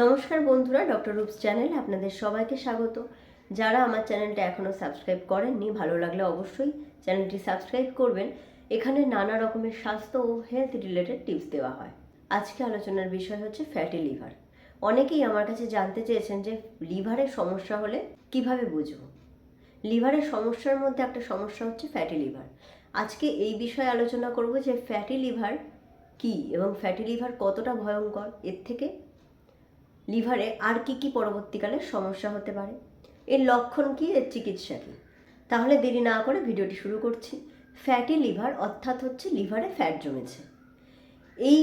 নমস্কার বন্ধুরা, ডক্টর রূপস চ্যানেলে আপনাদের সবাইকে স্বাগত। যারা আমার চ্যানেলটা এখনও সাবস্ক্রাইব করেননি, ভালো লাগলে অবশ্যই চ্যানেলটি সাবস্ক্রাইব করবেন। এখানে নানা রকমের স্বাস্থ্য ও হেলথ রিলেটেড টিপস দেওয়া হয়। আজকে আলোচনার বিষয় হচ্ছে ফ্যাটি লিভার অনেকেই আমার কাছে জানতে চেয়েছেন যে লিভারের সমস্যা হলে কীভাবে বুঝব? লিভারের সমস্যার মধ্যে একটা সমস্যা হচ্ছে ফ্যাটি লিভার আজকে এই বিষয়ে আলোচনা করব যে ফ্যাটি লিভার কি এবং ফ্যাটি লিভার কতটা ভয়ঙ্কর, এর থেকে লিভারে আর কি কি পরবর্তীকালে সমস্যা হতে পারে? এর লক্ষণ কি? এর চিকিৎসা কি? তাহলে দেরি না করে ভিডিওটি শুরু করছি। ফ্যাটি লিভার অর্থাৎ হচ্ছে লিভারে ফ্যাট জমেছে। এই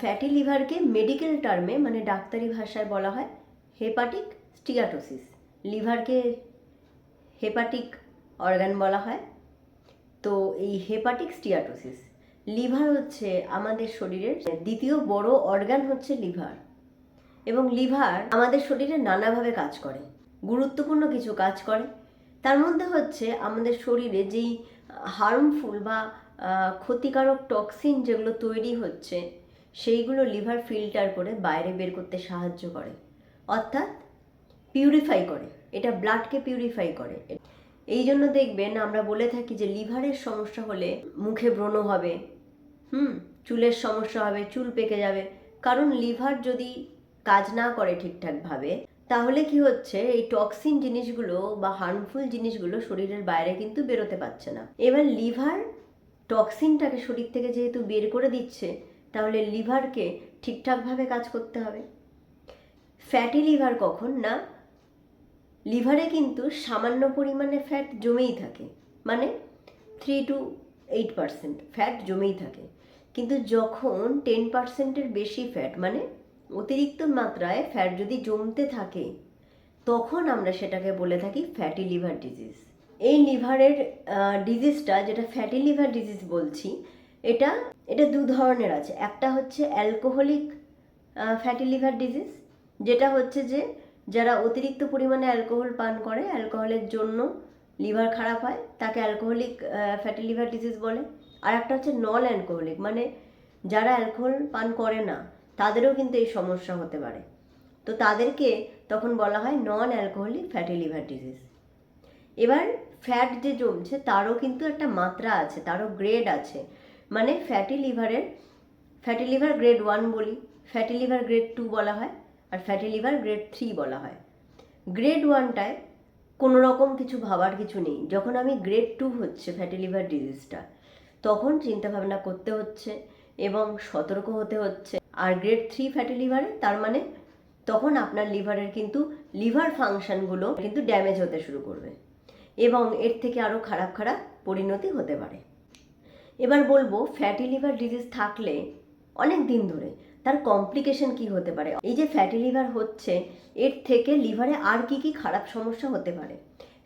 ফ্যাটি লিভারকে মেডিকেল টার্মে মানে ডাক্তারি ভাষায় বলা হয় হেপাটিক স্টিয়াটোসিস। লিভারকে হেপাটিক অর্গান বলা হয়। তো এই হেপাটিক স্টিয়াটোসিস, লিভার হচ্ছে আমাদের শরীরের দ্বিতীয় বড় অর্গান হচ্ছে লিভার। এবং লিভার আমাদের শরীরে নানাভাবে কাজ করে। গুরুত্বপূর্ণ কিছু কাজ করে। তার মধ্যে হচ্ছে আমাদের শরীরে যেই হার্মফুল বা ক্ষতিকারক টক্সিন যেগুলো তৈরি হচ্ছে, সেইগুলো লিভার ফিল্টার করে বাইরে বের করতে সাহায্য করে। অর্থাৎ পিউরিফাই করে। এটা ব্লাডকে পিউরিফাই করে। এই জন্য দেখবেন আমরা বলে থাকি যে লিভারের সমস্যা হলে মুখে ব্রণ হবে, হুম, চুলের সমস্যা হবে, চুল পেকে যাবে। কারণ লিভার যদি কাজ না করে ঠিকঠাকভাবে, তাহলে কি হচ্ছে? এই টক্সিন জিনিসগুলো বা হার্মফুল জিনিসগুলো শরীরের বাইরে কিন্তু বেরোতে পারছে না। এবার লিভার টক্সিনটাকে শরীর থেকে যেহেতু বের করে দিচ্ছে, তাহলে লিভারকে ঠিকঠাকভাবে কাজ করতে হবে। ফ্যাটি লিভার কখন না? লিভারে কিন্তু সামান্য পরিমাণে ফ্যাট জমেই থাকে মানে three two eight percent fat জমেই থাকে। কিন্তু যখন টেন পার্সেন্টের বেশি ফ্যাট মানে অতিরিক্ত মাত্রায় ফ্যাট যদি জমতে থাকে, তখন আমরা সেটাকে বলে থাকি ফ্যাটি লিভার ডিজিজ এই লিভারের ডিজিজটা যেটা ফ্যাটি লিভার ডিজিজ বলছি, এটা এটা দু ধরনের আছে। একটা হচ্ছে অ্যালকোহলিক ফ্যাটি লিভার ডিজিজ যেটা হচ্ছে যে যারা অতিরিক্ত পরিমাণে অ্যালকোহল পান করে অ্যালকোহলের জন্য লিভার খারাপ হয়, তাকে অ্যালকোহলিক ফ্যাটি লিভার ডিজিজ বলে। আর একটা হচ্ছে নন অ্যালকোহলিক মানে যারা অ্যালকোহল পান করে না তাদেরও কিন্তু এই সমস্যা হতে পারে। তো তাদেরকে তখন বলা হয় non alcoholic fatty liver disease এবার ফ্যাট যে জমছে, তারও কিন্তু একটা মাত্রা আছে, তারও গ্রেড আছে। মানে ফ্যাটি লিভারের ফ্যাটি লিভার গ্রেড ওয়ান বলি ফ্যাটি লিভার গ্রেড টু বলা হয়, আর ফ্যাটি লিভার গ্রেড থ্রি বলা হয়। গ্রেড ওয়ানটায় কোনো রকম কিছু ভাবার কিছু নেই। যখন আমি গ্রেড টু হচ্ছে ফ্যাটি লিভার ডিজিজটা তখন চিন্তাভাবনা করতে হচ্ছে এবং সতর্ক হতে হচ্ছে। আর গ্রেড থ্রি ফ্যাটি লিভারে তার মানে তখন আপনার লিভারের কিন্তু লিভার ফাংশনগুলো কিন্তু ড্যামেজ হতে শুরু করবে এবং এর থেকে আরও খারাপ খারাপ পরিণতি হতে পারে। এবার বলব ফ্যাটি লিভার ডিজিজ থাকলে অনেক দিন ধরে তার কমপ্লিকেশন কি হতে পারে? এই যে ফ্যাটি লিভার হচ্ছে, এর থেকে লিভারে আর কি কি খারাপ সমস্যা হতে পারে?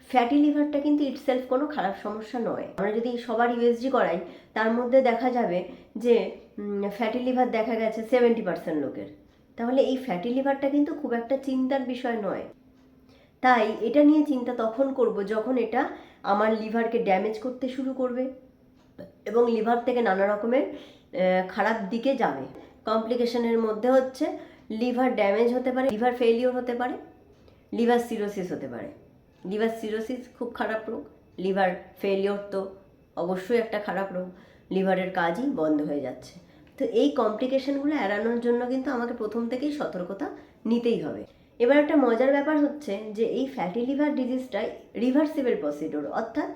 ফ্যাটি লিভারটা কিন্তু ইটসেলফ কোনো খারাপ সমস্যা নয়। আমরা যদি সবার ইউএসজি করাই, তার মধ্যে দেখা যাবে যে ফ্যাটি লিভার দেখা গেছে সেভেন্টি পার্সেন্ট লোকের। তাহলে এই ফ্যাটি লিভারটা কিন্তু খুব একটা চিন্তার বিষয় নয়। তাই এটা নিয়ে চিন্তা তখন করব যখন এটা আমার লিভারকে ড্যামেজ করতে শুরু করবে এবং লিভার থেকে নানা রকমের খারাপ দিকে যাবে। কমপ্লিকেশনের মধ্যে হচ্ছে লিভার ড্যামেজ হতে পারে, লিভার ফেলিওর হতে পারে, লিভার সিরোসিস হতে পারে। লিভার সিরোসিস খুব খারাপ রোগ, লিভার ফেলিওর তো অবশ্যই একটা খারাপ রোগ। লিভারের কাজই বন্ধ হয়ে যাচ্ছে। তো এই কমপ্লিকেশনগুলো এড়ানোর জন্য কিন্তু আমাকে প্রথম থেকেই সতর্কতা নিতেই হবে। এবার একটা মজার ব্যাপার হচ্ছে যে এই ফ্যাটি লিভার ডিজিজটা রিভার্সিবল প্রসিডিওর অর্থাৎ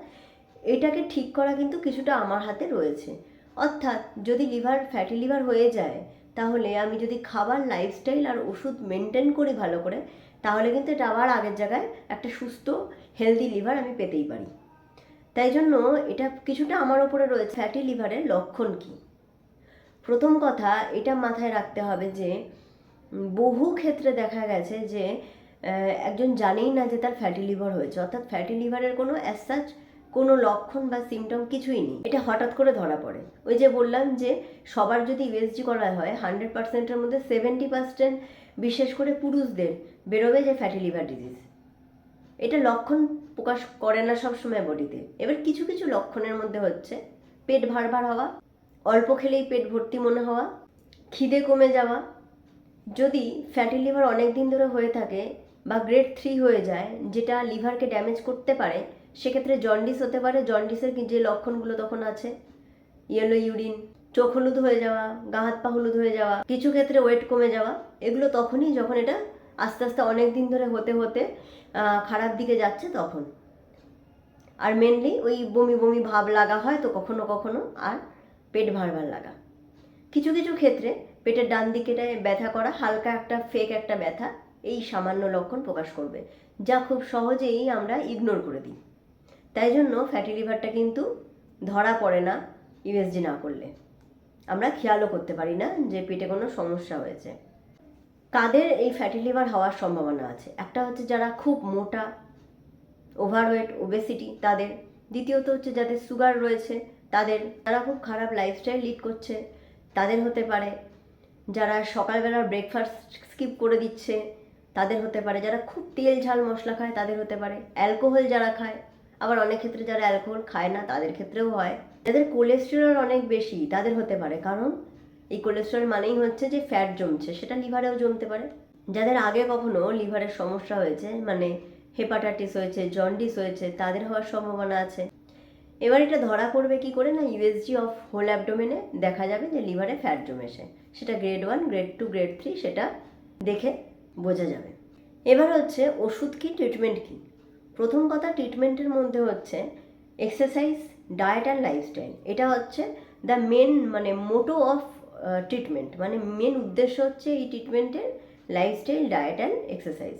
এটাকে ঠিক করা কিন্তু কিছুটা আমার হাতে রয়েছে। অর্থাৎ যদি লিভার ফ্যাটি লিভার হয়ে যায়, তাহলে আমি যদি খাবার লাইফস্টাইল আর ওষুধ মেনটেন করি ভালো করে, তাহলে কিন্তু এটা আবার আগের জায়গায় একটা সুস্থ হেলদি লিভার আমি পেতেই পারি। তাই জন্য এটা কিছুটা আমার ওপরে রয়েছে। ফ্যাটি লিভারের লক্ষণ কী? প্রথম কথা এটা মাথায় রাখতে হবে যে বহু ক্ষেত্রে দেখা গেছে যে একজন জানেই না যে তার ফ্যাটি লিভার হয়েছে। অর্থাৎ ফ্যাটি লিভারের কোনো অ্যাসাচ কোনো লক্ষণ বা সিমটম কিছুই নেই। এটা হঠাৎ করে ধরা পড়ে। ওই যে বললাম যে, সবার যদি ইউএসজি করা হয় হান্ড্রেড পার্সেন্টের মধ্যে সেভেন্টি পার্সেন্ট বিশেষ করে পুরুষদের বেরোবে যে ফ্যাটি লিভার ডিজিজ এটা লক্ষণ প্রকাশ করে না সবসময় বডিতে এবার কিছু কিছু লক্ষণের মধ্যে হচ্ছে, পেট ভার ভার হওয়া অল্প খেলেই পেট ভর্তি মনে হওয়া, খিদে কমে যাওয়া। যদি ফ্যাটি লিভার অনেক দিন ধরে হয়ে থাকে বা গ্রেড থ্রি হয়ে যায়, যেটা লিভারকে ড্যামেজ করতে পারে, সেক্ষেত্রে জন্ডিস হতে পারে। জন্ডিসের যে লক্ষণগুলো তখন আছে? ইয়েলো ইউরিন চোখ হলুদ হয়ে যাওয়া, গা হাত পা হলুদ হয়ে যাওয়া, কিছু ক্ষেত্রে ওয়েট কমে যাওয়া, এগুলো তখনই যখন এটা আস্তে আস্তে অনেক দিন ধরে হতে হতে খারাপ দিকে যাচ্ছে তখন। আর মেনলি ওই বমি বমি ভাব লাগা হয় তো কখনো কখনো, আর পেট ভার ভার লাগা। কিছু কিছু ক্ষেত্রে পেটের ডান দিকেটায় ব্যথা করা হালকা একটা ফেক একটা ব্যথা এই সামান্য লক্ষণ প্রকাশ করবে, যা খুব সহজেই আমরা ইগনোর করে দিই। তাই জন্য ফ্যাটি লিভারটা কিন্তু ধরা পড়ে না ইউএসজি না করলে। আমরা খেয়ালও করতে পারি না যে পেটে কোনো সমস্যা হয়েছে। কাদের এই ফ্যাটি লিভার হওয়ার সম্ভাবনা আছে? একটা হচ্ছে যারা খুব মোটা ওভারওয়েট ওবেসিটি তাদের। দ্বিতীয়ত হচ্ছে যাদের সুগার রয়েছে তাদের তারা খুব খারাপ লাইফস্টাইল লিড করছে। তাদের হতে পারে যারা সকালবেলার ব্রেকফাস্ট স্কিপ করে দিচ্ছে, তাদের হতে পারে যারা খুব তেল ঝাল মশলা খায়, তাদের হতে পারে। অ্যালকোহল যারা খায়, আবার অনেক ক্ষেত্রে যারা অ্যালকোহল খায় না, তাদের ক্ষেত্রেও হয়। যাদের কোলেস্টেরল অনেক বেশি, তাদের হতে পারে। কারণ এই কোলেস্টেরল মানেই হচ্ছে যে ফ্যাট জমছে, সেটা লিভারেও জমতে পারে। যাদের আগে কখনো লিভারের সমস্যা হয়েছে মানে হেপাটাইটিস হয়েছে জন্ডিস হয়েছে, তাদের হওয়ার সম্ভাবনা আছে। এবার এটা ধরা পড়বে কি করে না ইউএসজি অফ হোল অ্যাবডোমেনে দেখা যাবে যে লিভারে ফ্যাট জমেছে সেটা grade one grade two grade three সেটা দেখে বোঝা যাবে। এবার হচ্ছে ওষুধ কি ট্রিটমেন্ট কি? প্রথম কথা ট্রিটমেন্টের মধ্যে হচ্ছে এক্সারসাইজ ডায়েট অ্যান্ড লাইফস্টাইল এটা হচ্ছে দ্য মেন মানে মোটো অফ ট্রিটমেন্ট মানে মেন উদ্দেশ্য হচ্ছে এই ট্রিটমেন্টের লাইফস্টাইল ডায়েট অ্যান্ড এক্সারসাইজ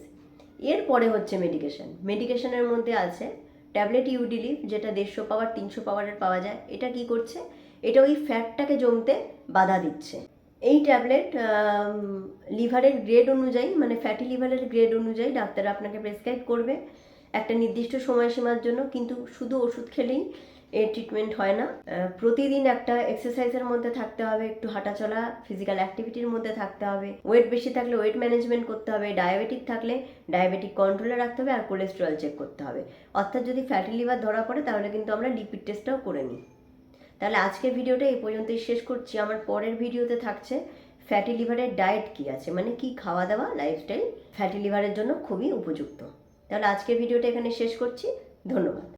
এরপরে হচ্ছে মেডিকেশন মেডিকেশনের মধ্যে আছে ট্যাবলেট ইউডিলিভ যেটা দেড়শো পাওয়ার, তিনশো পাওয়ারের পাওয়া যায়, এটা কি করছে? এটা ওই ফ্যাটটাকে জমতে বাধা দিচ্ছে। এই ট্যাবলেট লিভারের গ্রেড অনুযায়ী মানে ফ্যাটি লিভারের গ্রেড অনুযায়ী ডাক্তার আপনাকে প্রেসক্রাইব করবে একটা নির্দিষ্ট সময়সীমার জন্য, কিন্তু শুধু ওষুধ খেলেই এর ট্রিটমেন্ট হয় না। প্রতিদিন একটা এক্সারসাইজের মধ্যে থাকতে হবে, একটু হাঁটাচলা ফিজিক্যাল অ্যাক্টিভিটির মধ্যে থাকতে হবে। ওয়েট বেশি থাকলে ওয়েট ম্যানেজমেন্ট করতে হবে ডায়াবেটিক থাকলে ডায়াবেটিক কন্ট্রোলে রাখতে হবে আর কোলেস্টেরল চেক করতে হবে। অর্থাৎ যদি ফ্যাটি লিভার ধরা পড়ে, তাহলে কিন্তু আমরা লিপিড টেস্টটাও করে নিই। তাহলে আজকের ভিডিওটা এই পর্যন্তই শেষ করছি। আমার পরের ভিডিওতে থাকছে ফ্যাটি লিভারের ডায়েট কি আছে মানে কি খাওয়া দাওয়া লাইফস্টাইল ফ্যাটি লিভারের জন্য খুবই উপযুক্ত। তাহলে আজকের ভিডিওটা এখানে শেষ করছি। ধন্যবাদ।